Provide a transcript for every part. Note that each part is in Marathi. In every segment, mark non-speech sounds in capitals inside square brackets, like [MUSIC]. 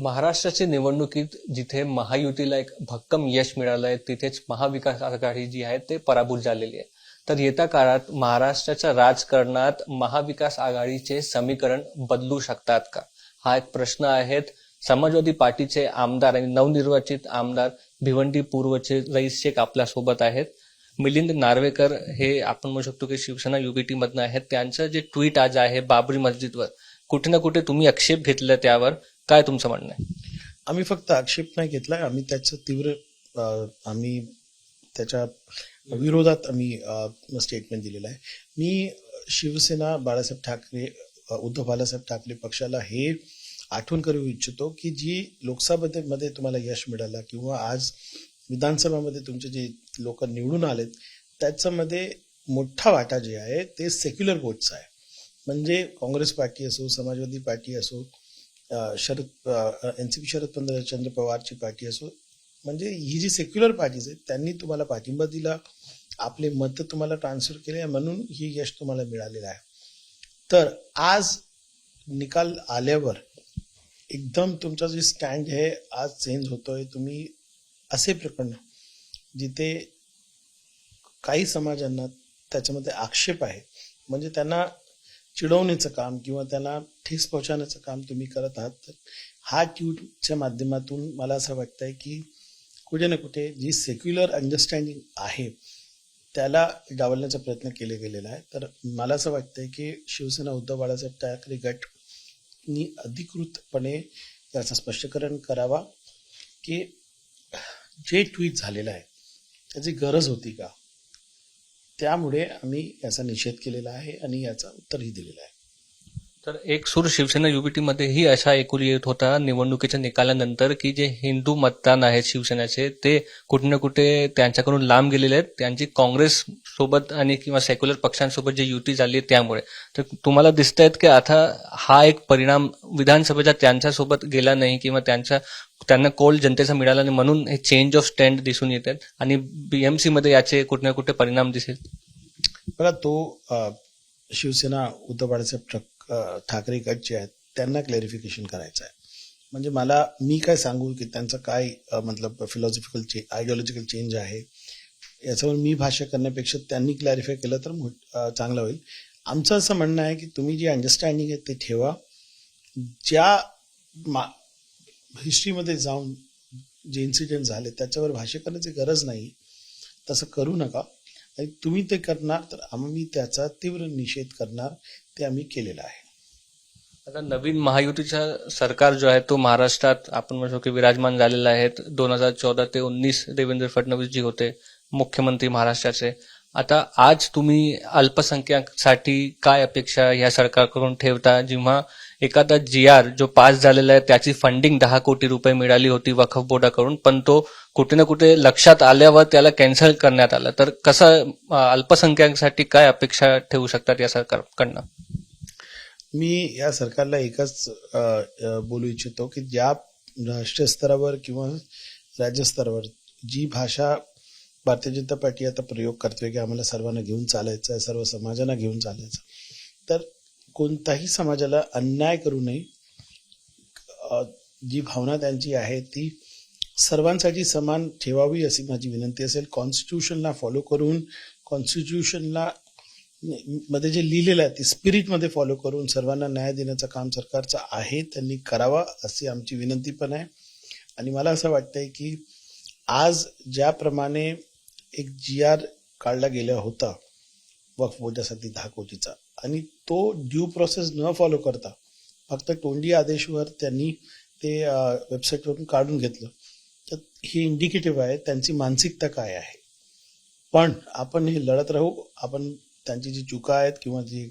महाराष्ट्राच्या निवडणुकीत जिथे महायुतीला एक भक्कम यश मिळालंय तिथेच महाविकास आघाडी जी आहे ते पराभूत झालेली आहे. तर येत्या काळात महाराष्ट्राच्या राजकारणात महाविकास आघाडीचे समीकरण बदलू शकतात का? हा एक प्रश्न आहेत. समाजवादी पार्टीचे आमदार आणि नवनिर्वाचित आमदार भिवंडी पूर्वचे रईस शेख आपल्यासोबत आहेत. मिलिंद नार्वेकर हे आपण म्हणू शकतो की शिवसेना युबीटी मधनं आहेत. त्यांचं जे ट्विट आज आहे बाबरी मस्जिदवर कुठे ना कुठे तुम्ही आक्षेप घेतला त्यावर. काय तुमचं म्हणणं आहे? आम्ही फक्त आक्षेप नाही घेतला. आम्ही त्याचं तीव्र अ, आम्ही त्याच्या विरोधात आम्ही स्टेटमेंट दिलेलं आहे. मी शिवसेना बाळासाहेब ठाकरे अ, उद्धव बाळासाहेब ठाकरे पक्षाला हे आठवण करू इच्छितो की जी लोकसभेमध्ये तुम्हाला यश मिळालं किंवा आज विधानसभामध्ये तुमचे जे लोक निवडून आलेत त्याच्यामध्ये मोठा वाटा जे आहे ते सेक्युलर वोटचा आहे. म्हणजे काँग्रेस पार्टी असो समाजवादी पार्टी असो Sharad N C P Sharad Chandra पवारची party असो म्हणजे ही जी सेक्युलर पार्टीज आहेत त्यांनी तुम्हाला पाठिंबा दिला आपले मत तुम्हाला ट्रान्सफर केले म्हणून ही यश तुम्हाला मिळालेलं आहे. तर आज निकाल आल्यावर एकदम तुमचा जे स्टँड आहे आज चेंज होतोय तुम्ही असे प्रकरण जिथे काही समाजांना त्याच्यामध्ये आक्षेप आहे म्हणजे त्यांना चिडवण्याचं काम किंवा त्यांना ठेस पोहोचवण्याचं काम तुम्ही करत आहात तर हा ट्यूटच्या माध्यमातून मला असं वाटतंय की कुठे ना कुठे जी सेक्युलर अंडरस्टँडिंग आहे त्याला डावलण्याचा प्रयत्न केले गेलेला आहे. तर मला असं वाटतंय की शिवसेना उद्धव बाळासाहेब ठाकरे गटनी अधिकृतपणे याचं स्पष्टीकरण करावा की जे ट्विट झालेलं आहे त्याची गरज होती का? त्यामुळे आम्ही याचा निषेध केलेला आहे आणि याचा उत्तरही दिलेलं आहे. तर एक सूर शिवसेना युबीटी मध्येही असा ऐकून येत होता निवडणुकीच्या निकालानंतर की जे हिंदू मतदान आहेत शिवसेनेचे ते कुठे ना कुठे त्यांच्याकडून लांब गेलेले आहेत. त्यांची काँग्रेस सोबत आणि किंवा सेक्युलर पक्षांसोबत जे युती झाली आहे त्यामुळे. तर तुम्हाला दिसत आहेत की आता हा एक परिणाम विधानसभेचा त्यांच्यासोबत गेला नाही किंवा त्यांच्या त्यांना कोल जनतेचा मिळाला नाही म्हणून हे चेंज ऑफ स्टँड दिसून येतात आहेत. आणि बीएमसी मध्ये याचे कुठे ना कुठे परिणाम दिसेल? बघा तो शिवसेना उद्धव बाळासाहेब ठाकरे गट जे आहेत त्यांना क्लॅरिफिकेशन करायचं आहे. म्हणजे मला मी काय सांगू की त्यांचं काय मतलब फिलॉसॉफिकल चे आयडिओलॉजिकल चेंज आहे याच्यावर मी भाष्य करण्यापेक्षा त्यांनी क्लॅरिफाय केलं तर चांगलं होईल. आमचं असं म्हणणं आहे की तुम्ही जी अंडरस्टँडिंग आहे ते ठेवा. ज्या मा हिस्ट्रीमध्ये जाऊन जे इन्सिडेंट झाले त्याच्यावर भाष्य करण्याची गरज नाही. तसं करू नका. आणि तुम्ही ते करणार तर आम्ही त्याचा तीव्र निषेध करणार ते आम्ही केलेला आहे. आता नवीन महायुतीचा सरकार जो आहे तो महाराष्ट्रात आपण म्हणू की विराजमान झालेला आहे. दोन हजार चौदा ते उन्नीस देवेंद्र फडणवीस जी होते मुख्यमंत्री महाराष्ट्राचे. आता आज तुम्ही अल्पसंख्याकसाठी काय अपेक्षा या सरकारकडून ठेवता? जेव्हा एखादा जी आर जो पास झालेला आहे त्याची फंडिंग दहा कोटी रुपये मिळाली होती वखफ बोर्डाकडून पण तो कुठे ना कुठे लक्षात आल्यावर त्याला कॅन्सल करण्यात आलं. तर कसं अं, अल्पसंख्याकांसाठी काय अपेक्षा ठेवू शकतात या सरकारकडनं? मी या सरकारला एकच बोलू इच्छितो की ज्या राष्ट्रीय स्तरावर किंवा राज्यस्तरावर जी भाषा भारतीय जनता पार्टी आता प्रयोग करतोय की आम्हाला सर्वांना घेऊन चालायचं आहे सर्व समाजांना घेऊन चालायचं तर कोणताही समाजाला अन्याय करू नये. जी भावना त्यांची आहे ती सर्वांसाठी समान ठेवावी अशी माझी विनंती असेल. कॉन्स्टिट्यूशनला फॉलो करून कॉन्स्टिट्यूशनला मध्ये जे लिहिलेलं आहे ते स्पिरिटमध्ये फॉलो करून सर्वांना न्याय देण्याचं काम सरकारचं आहे त्यांनी करावा अशी आमची विनंती पण आहे. आणि मला असं वाटतंय की आज ज्याप्रमाणे एक जी आर काढला गेला होता वक्फ बोर्डासाठी दहा कोटीचा आणि तो ड्यू प्रोसेस न फॉलो करता फक्त तोंडी आदेशवर त्यांनी ते वेबसाईटवरून काढून घेतलं. तर हे इंडिकेटिव्ह आहे त्यांची मानसिकता काय आहे? पण आपण हे लढत राहू आपण त्यांची जी चुका आहेत किंवा जी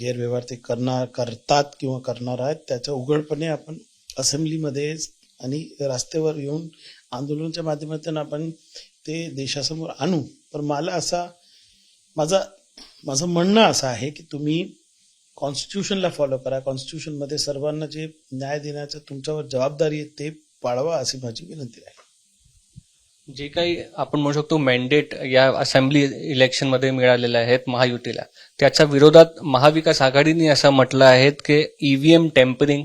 गैरव्यवहार ते करणार करतात किंवा करणार आहेत त्याचं उघडपणे आपण असेंब्लीमध्ये आणि रस्त्यावर येऊन आंदोलनाच्या माध्यमातून आपण ते देशासमोर आणू. पण मला असा माझा माझं म्हणणं असं आहे की तुम्ही कॉन्स्टिट्यूशनला फॉलो करा. कॉन्स्टिट्यूशनमध्ये सर्वांना जे न्याय देण्याचं तुमच्यावर जबाबदारी आहे ते पाळवा अशी माझी विनंती आहे. जे काही आपण म्हणू शकतो मॅन्डेट या असेंब्ली इलेक्शनमध्ये मिळालेले आहेत महायुतीला. त्याच्या विरोधात महाविकास आघाडीने असं म्हटलं आहे की ईव्हीएम टेम्परिंग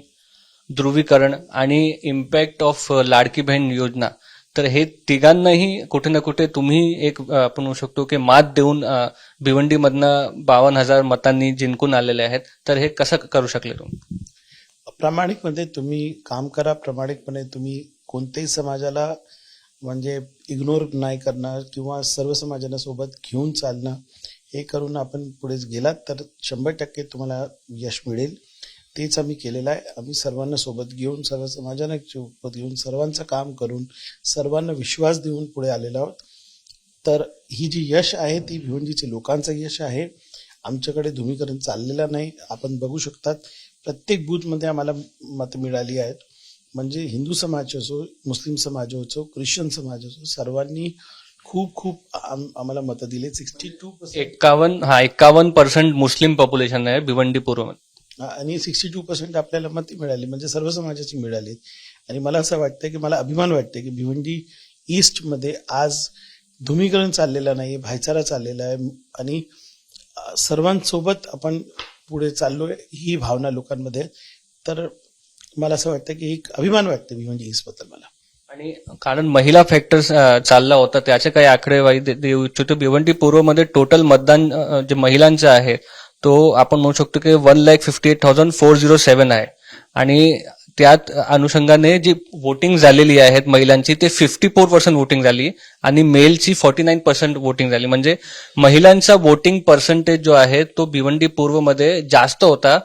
ध्रुवीकरण आणि इम्पॅक्ट ऑफ लाडकी बहीण योजना तर हे तिघांनाही कुठे ना कुठे तुम्ही एक आपण म्हणू शकतो की मात देऊन भिवंडीमधनं बावन्न हजार मतांनी जिंकून आलेले आहेत. तर हे कसं करू शकले तुम्ही? प्रामाणिकमध्ये तुम्ही काम करा. प्रामाणिकपणे तुम्ही कोणत्याही समाजाला म्हणजे इग्नोर नाही करणं किंवा सर्व समाजाला सोबत घेऊन चालणं हे करून आपण पुढे गेलात तर शंभर टक्के तुम्हाला यश मिळेल. तेच आम्ही केलेलं आहे. आम्ही सर्वांना सोबत घेऊन सर्व समाजाने सोबत घेऊन सर्वांचं काम करून सर्वांना विश्वास देऊन पुढे आलेलो आहोत. तर ही जी यश आहे ती भिवंडीचे लोकांचं यश आहे. आमच्याकडे धुमीकरण चाललेलं नाही. आपण बघू शकतात प्रत्येक बूथमध्ये आम्हाला मतं मिळाली आहेत. म्हणजे हिंदू समाज असो मुस्लिम समाज असो ख्रिश्चन समाज असो सर्वांनी खूप खूप आम- आम्हाला मतं दिले. सिक्स्टी टू एक्कावन्न हा एक्कावन्न पर्सेंट मुस्लिम पॉप्युलेशन आहे भिवंडी पूर्वमध्ये आणि सिक्स्टी टू पर्सेंट आपल्याला मते मिळाली म्हणजे सर्व समाजाची मिळाली. आणि मला असं वाटतं की मला अभिमान वाटते की भिवंडी ईस्टमध्ये आज धुमीकरण चाललेलं नाही भाईचारा चाललेला आहे. आणि सर्वांसोबत आपण पुढे चाललोय ही भावना लोकांमध्ये. तर मला असं वाटतं की एक अभिमान वाटते भिवंडी ईस्टबद्दल मला. आणि कारण महिला फॅक्टर चालला होता त्याचे काही आकडेवारी दे- देऊ इच्छितो. भिवंडी पूर्वमध्ये टोटल मतदान जे महिलांचं आहे तो आपण म्हणू शकतो की one lakh fifty eight thousand four zero seven आहे. आणि त्यात अनुषंगाने जी वोटिंग झालेली आहेत महिलांची ते फिफ्टी फोर पर्सेंट वोटिंग झाली आणि मेलची फॉर्टी नाईन पर्सेंट वोटिंग झाली. म्हणजे महिलांचा वोटिंग पर्सेंटेज जो आहे तो भिवंडी पूर्वमध्ये जास्त होता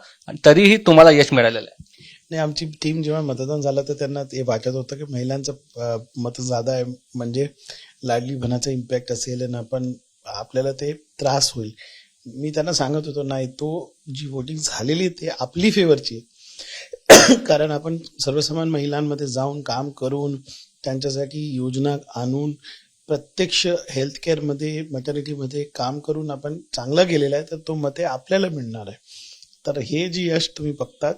तरीही तुम्हाला यश मिळालेलं आहे. नाही आमची टीम जेव्हा मतदान झालं तर त्यांना ते वाटत होतं की महिलांचं मत जादा आहे म्हणजे लाडली भनाचा इम्पॅक्ट असेल आणि आपण आपल्याला ते त्रास होईल. मी त्यांना सांगत होतो नाही तो जी वोटिंग झालेली आहे ते आपली फेवरची आहे. [COUGHS] कारण आपण सर्वसमान महिलांमध्ये जाऊन काम करून त्यांच्यासाठी योजना आणून प्रत्यक्ष हेल्थकेअरमध्ये मटर्निटीमध्ये काम करून आपण चांगलं गेलेला आहे तर तो मते आपल्याला मिळणार आहे. तर हे जी यश तुम्ही बघतात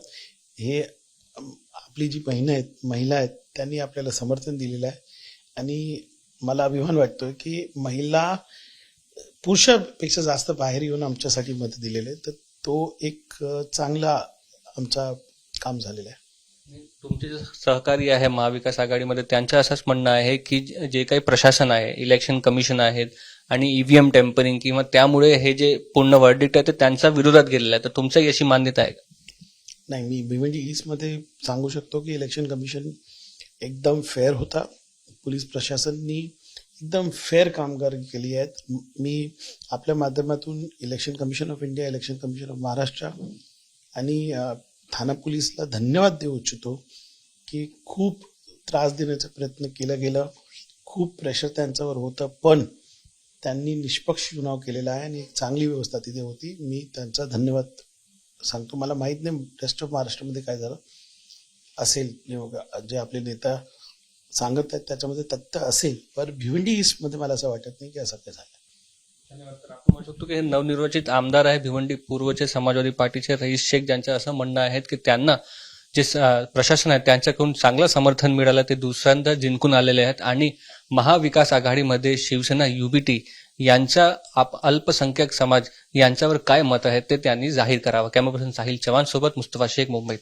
हे आपली जी बहिणं आहेत महिला आहेत त्यांनी आपल्याला समर्थन दिलेलं आहे. आणि मला अभिमान वाटतोय की महिला पुरुषापेक्षा जास्त बाहेर येऊन आमच्यासाठी मत दिलेले. तर तो एक चांगला आमचा काम झालेला आहे तुमचे जे सहकारी आहे महाविकास आघाडीमध्ये त्यांचं असंच म्हणणं आहे की जे काही प्रशासन आहे इलेक्शन कमिशन आहेत आणि ईव्हीएम टेम्परिंग किंवा त्यामुळे हे जे पूर्ण वर्डिक्ट आहे ते त्यांच्या विरोधात गेलेलं आहे तर तुमच्याही अशी मान्यता आहे का? नाही मी भिवंडी ईस्टमध्ये सांगू शकतो की इलेक्शन कमिशन एकदम फेअर होता पोलीस प्रशासननी एकदम फेअर कामगार केली आहेत. मी आपल्या माध्यमातून election commission of India election commission of Maharashtra आणि ठाणा पोलीसला धन्यवाद देऊ इच्छितो की खूप त्रास देण्याचा प्रयत्न केला गेला. खूप प्रेशर त्यांच्यावर होतं पण त्यांनी निष्पक्ष चुनाव केलेला आहे आणि एक चांगली व्यवस्था तिथे होती. मी त्यांचा धन्यवाद सांगतो. मला माहीत नाही रेस्ट ऑफ महाराष्ट्रामध्ये काय झालं असेल. जे आपले नेता सांगत आहेत त्याच्यामध्ये तथ्य असेल पर भिवंडी ईस्टमध्ये मला असं वाटत नाही की असं झालं. आपण म्हणू शकतो की हे नवनिर्वाचित आमदार आहे भिवंडी पूर्वचे समाजवादी पार्टीचे रईस शेख ज्यांचं असं म्हणणं आहे की त्यांना जे प्रशासन आहे त्यांच्याकडून चांगलं समर्थन मिळालं ते दुसऱ्यांदा जिंकून आलेले आहेत. आणि महाविकास आघाडीमध्ये शिवसेना युबीटी यांच्या आप- अल्पसंख्याक समाज यांच्यावर काय मत आहे ते त्यांनी जाहीर करावं. कॅमेरा पर्सन साहिल चव्हाण सोबत मुस्तफा शेख मुंबई